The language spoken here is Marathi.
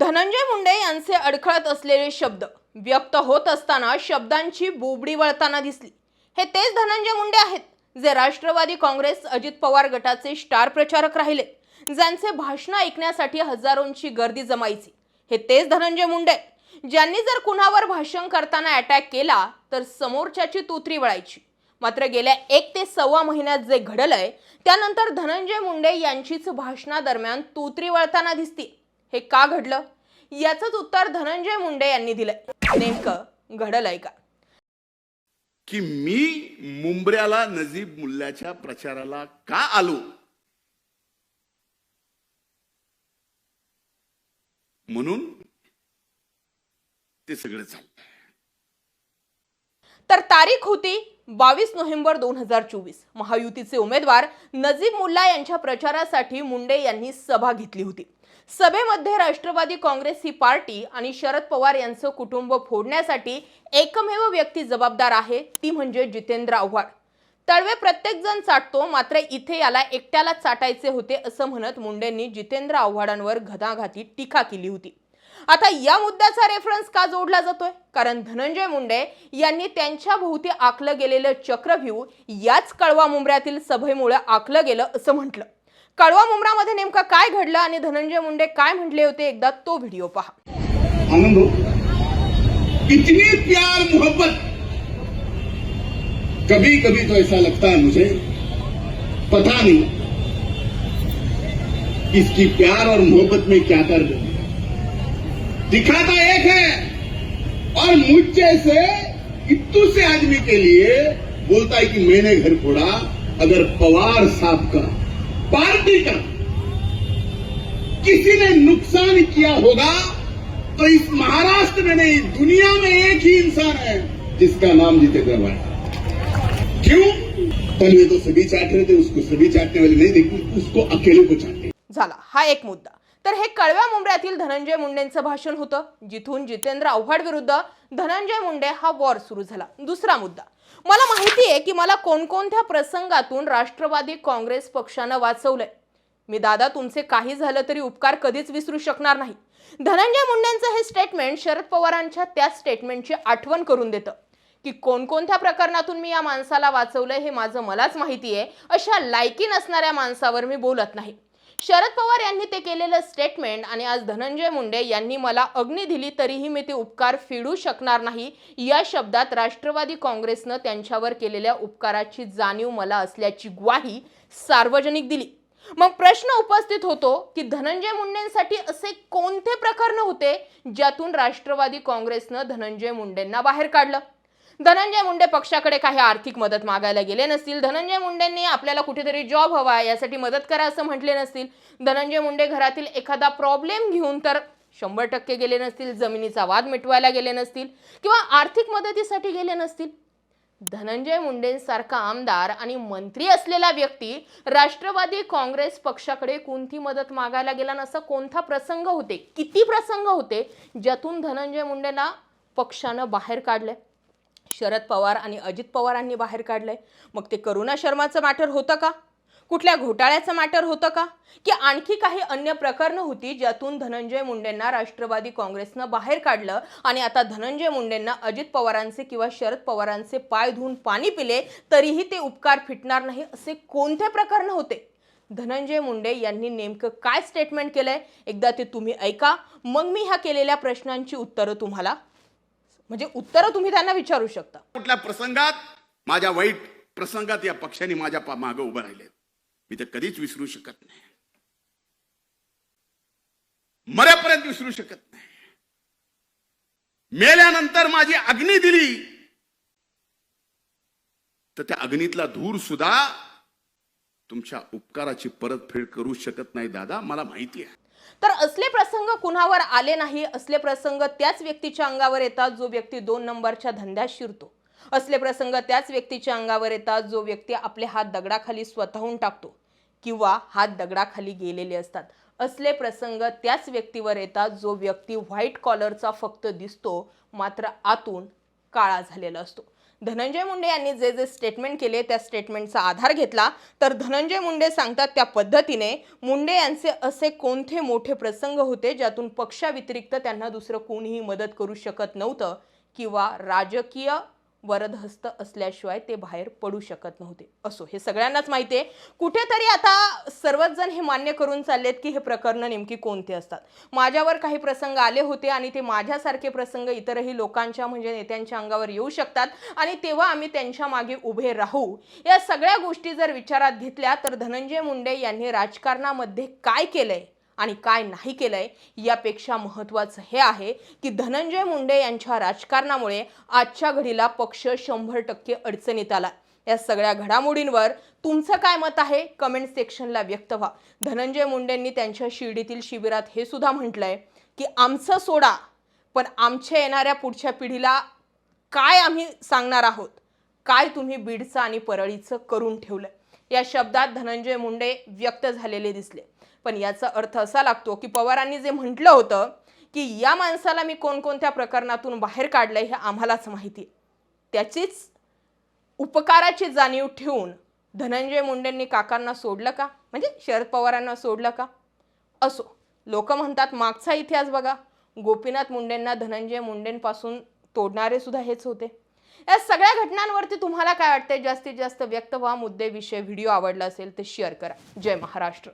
धनंजय मुंडे यांचे अडखळत असलेले शब्द व्यक्त होत असताना शब्दांची बोबडी वळताना दिसली. हे तेच धनंजय मुंडे आहेत जे राष्ट्रवादी काँग्रेस अजित पवार गटाचे स्टार प्रचारक राहिले ज्यांचे भाषण ऐकण्यासाठी हजारोंची गर्दी जमायची. हे तेच धनंजय मुंडे ज्यांनी जर कुणावर भाषण करताना अटॅक केला तर समोरच्याची तुतरी वळायची. मात्र गेल्या एक ते सव्वा महिन्यात जे घडलंय त्यानंतर धनंजय मुंडे यांचीच भाषणादरम्यान तुतरी वळताना दिसते हे का घडलं? याचंच उत्तर धनंजय मुंडे यांनी दिलंय. नेमकं घडलंय का? की मी मुंबऱ्याला नजीब मुल्ल्याच्या प्रचाराला का आलो? म्हणून ते सगळं चाललं तर तारीख होती बावीस नोव्हेंबर दोन हजार चोवीस. महायुतीचे उमेदवार नजीब मुल्ला यांच्या प्रचारासाठी मुंडे यांनी सभा घेतली होती. सभेमध्ये राष्ट्रवादी काँग्रेस ही पार्टी आणि शरद पवार यांचं कुटुंब फोडण्यासाठी एकमेव व्यक्ती जबाबदार आहे ती म्हणजे जितेंद्र आव्हाड. तळवे प्रत्येक जण चाटतो मात्र इथे याला एकट्याला चाटायचे होते असं म्हणत मुंडेंनी जितेंद्र आव्हाडांवर घदाघाती टीका केली होती. आता या मुद्द्याचा रेफरन्स का जोडला जातोय? कारण धनंजय मुंडे यांनी त्यांच्या भोवती आखलं गेलेलं चक्रव्यूह याच कळवा मुंबऱ्यातील सभेमुळे आखलं गेलं असं म्हटलं. कळवा मुंबरामध्ये नेमका काय घडलं आणि धनंजय मुंडे काय म्हटले होते? एकदा तो व्हिडिओ पहा. आनंद इतनी प्यार मोहब्बत. कभी कभी तो ऐसा लगता है मुझे पता नहीं इसकी प्यार और मोहब्बत में क्या कर दूं दिखाता एक है और मुझ जैसे इतू से आदमी के लिए बोलता है कि मैंने घर फोड़ा अगर पवार साहब का पार्टी का किसी ने नुकसान किया होगा तो इस महाराष्ट्र में नहीं, दुनिया में एक ही इंसान है, जिसका नाम जितेंद्र भाई क्यों? पहले तो सभी चाट रहे थे उसको सभी चाटने वाले नहीं देखते उसको अकेले को चाटते झाला, हा एक मुद्दा। तर हे कळव्या मुंबऱ्यातील धनंजय मुंडेंचं भाषण होतं जिथून जितेंद्र आव्हाड विरुद्ध धनंजय मुंडे हा वॉर सुरू झाला. दुसरा मुद्दा मला माहिती आहे की मला कोणकोणत्या प्रसंगातून राष्ट्रवादी काँग्रेस पक्षानं वाचवलंय. मी दादा तुमचे काही झालं तरी उपकार कधीच विसरू शकणार नाही. धनंजय मुंडेंचं हे स्टेटमेंट शरद पवारांच्या त्या स्टेटमेंटची आठवण करून देतं की कोणकोणत्या प्रकरणातून मी या माणसाला वाचवलंय हे माझं मलाच माहिती आहे. अशा लायकी नसणाऱ्या माणसावर मी बोलत नाही. शरद पवार यांनी ते केलेलं स्टेटमेंट आणि आज धनंजय मुंडे यांनी मला अग्नी दिली तरीही मी ते उपकार फेडू शकणार नाही. या शब्दात राष्ट्रवादी काँग्रेसनं त्यांच्यावर केलेल्या उपकाराची जाणीव मला असल्याची ग्वाही सार्वजनिक दिली. मग प्रश्न उपस्थित होतो की धनंजय मुंडेंसाठी असे कोणते प्रकरण होते ज्यातून राष्ट्रवादी काँग्रेसनं धनंजय मुंडेंना बाहेर काढलं? धनंजय मुंडे पक्षाकडे काही आर्थिक मदत मागायला गेले नसतील. धनंजय मुंडेंनी आपल्याला कुठेतरी जॉब हवा यासाठी मदत करा असं म्हटले नसतील. धनंजय मुंडे घरातील एखादा प्रॉब्लेम घेऊन तर शंभर टक्के गेले नसतील जमिनीचा वाद मिटवायला गेले नसतील किंवा आर्थिक मदतीसाठी गेले नसतील. धनंजय मुंडेंसारखा आमदार आणि मंत्री असलेला व्यक्ती राष्ट्रवादी काँग्रेस पक्षाकडे कोणती मदत मागायला गेला नसा कोणता प्रसंग होते? किती प्रसंग होते ज्यातून धनंजय मुंडेंना पक्षानं बाहेर काढलंय? शरद पवार आणि अजित पवारांनी बाहेर काढलंय. मग ते करुणा शर्माचं मॅटर होतं का? कुठल्या घोटाळ्याचं मॅटर होतं का? की आणखी काही अन्य प्रकरणं होती ज्यातून धनंजय मुंडेंना राष्ट्रवादी काँग्रेसनं बाहेर काढलं आणि आता धनंजय मुंडेंना अजित पवारांचे किंवा शरद पवारांचे पाय धुवून पाणी पिले तरीही ते उपकार फिटणार नाही असे कोणते प्रकरण होते? धनंजय मुंडे यांनी नेमकं काय स्टेटमेंट केलंय? एकदा ते तुम्ही ऐका. मग मी ह्या केलेल्या प्रश्नांची उत्तरं तुम्हाला म्हणजे उत्तरं तुम्ही त्यांना विचारू शकता. कुठल्या प्रसंगात? माझ्या वाईट प्रसंगात या पक्षाने माझ्या मागे मागं उभं राहिले मी ते कधीच विसरू शकत नाही. मरेपर्यंत विसरू शकत नाही. मेल्यानंतर माझी अग्नी दिली. तर त्या अग्नीतला धूर सुद्धा तुमच्या उपकाराची परतफेड करू शकत नाही दादा. मला माहिती आहे. तर असले प्रसंग कुणावर आले नाही असले प्रसंग त्याच व्यक्तीच्या अंगावर येतात जो व्यक्ती दोन नंबरच्या धंद्यात शिरतो. असले प्रसंग त्याच व्यक्तीच्या अंगावर येतात जो व्यक्ती आपले हात दगडाखाली स्वतःहून टाकतो किंवा हात दगडाखाली गेलेले असतात. असले प्रसंग त्याच व्यक्तीवर येतात जो व्यक्ती व्हाईट कॉलरचा फक्त दिसतो मात्र आतून काळा झालेला असतो. धनंजय मुंडे यांनी जे जे स्टेटमेंट केले त्या स्टेटमेंटचा आधार घेतला. तर धनंजय मुंडे सांगतात त्या पद्धतीने मुंडे यांचे असे कोणते मोठे प्रसंग होते ज्यातून पक्षाव्यतिरिक्त त्यांना दुसरं कोणीही मदत करू शकत नव्हतं किंवा राजकीय वरदहस्त असल्याशिवाय ते बाहेर पडू शकत नव्हते. असो हे सगळ्यांनाच माहिती आहे कुठेतरी आता सर्वच जण हे मान्य करून चाललेत की हे प्रकरण नेमकी कोणते असतात. माझ्यावर काही प्रसंग आले होते आणि ते माझ्यासारखे प्रसंग इतरही लोकांच्या म्हणजे नेत्यांच्या अंगावर येऊ शकतात आणि तेव्हा आम्ही त्यांच्या मागे उभे राहू. या सगळ्या गोष्टी जर विचारात घेतल्या तर धनंजय मुंडे यांनी राजकारणामध्ये काय केलंय? आणि काय नाही केलंय यापेक्षा महत्त्वाचं हे आहे की धनंजय मुंडे यांच्या राजकारणामुळे आजच्या घडीला पक्ष शंभर टक्के अडचणीत आला. या सगळ्या घडामोडींवर तुमचं काय मत आहे? कमेंट सेक्शनला व्यक्त व्हा. धनंजय मुंडेंनी त्यांच्या शिर्डीतील शिबिरात हे सुद्धा म्हटलंय की आमचं सोडा पण आमच्या येणाऱ्या पुढच्या पिढीला काय आम्ही सांगणार आहोत? काय तुम्ही बीडचं आणि परळीचं करून ठेवलं या शब्दात धनंजय मुंडे व्यक्त झालेले दिसले. पण याचा अर्थ असा लागतो की पवारांनी जे म्हटलं होतं की या माणसाला मी कोणकोणत्या प्रकरणातून बाहेर काढलं हे आम्हालाच माहिती त्याचीच उपकाराची जाणीव ठेवून धनंजय मुंडेंनी काकांना सोडलं का? म्हणजे शरद पवारांना सोडलं का? असो. लोक म्हणतात मागचा इतिहास बघा. गोपीनाथ मुंडेंना धनंजय मुंडेंपासून तोडणारे सुद्धा हेच होते. या सगळ्या घटनांवरती तुम्हाला काय वाटतंय? जास्तीत जास्त व्यक्त व्हा. मुद्दे विषय व्हिडिओ आवडला असेल तर शेअर करा. जय महाराष्ट्र.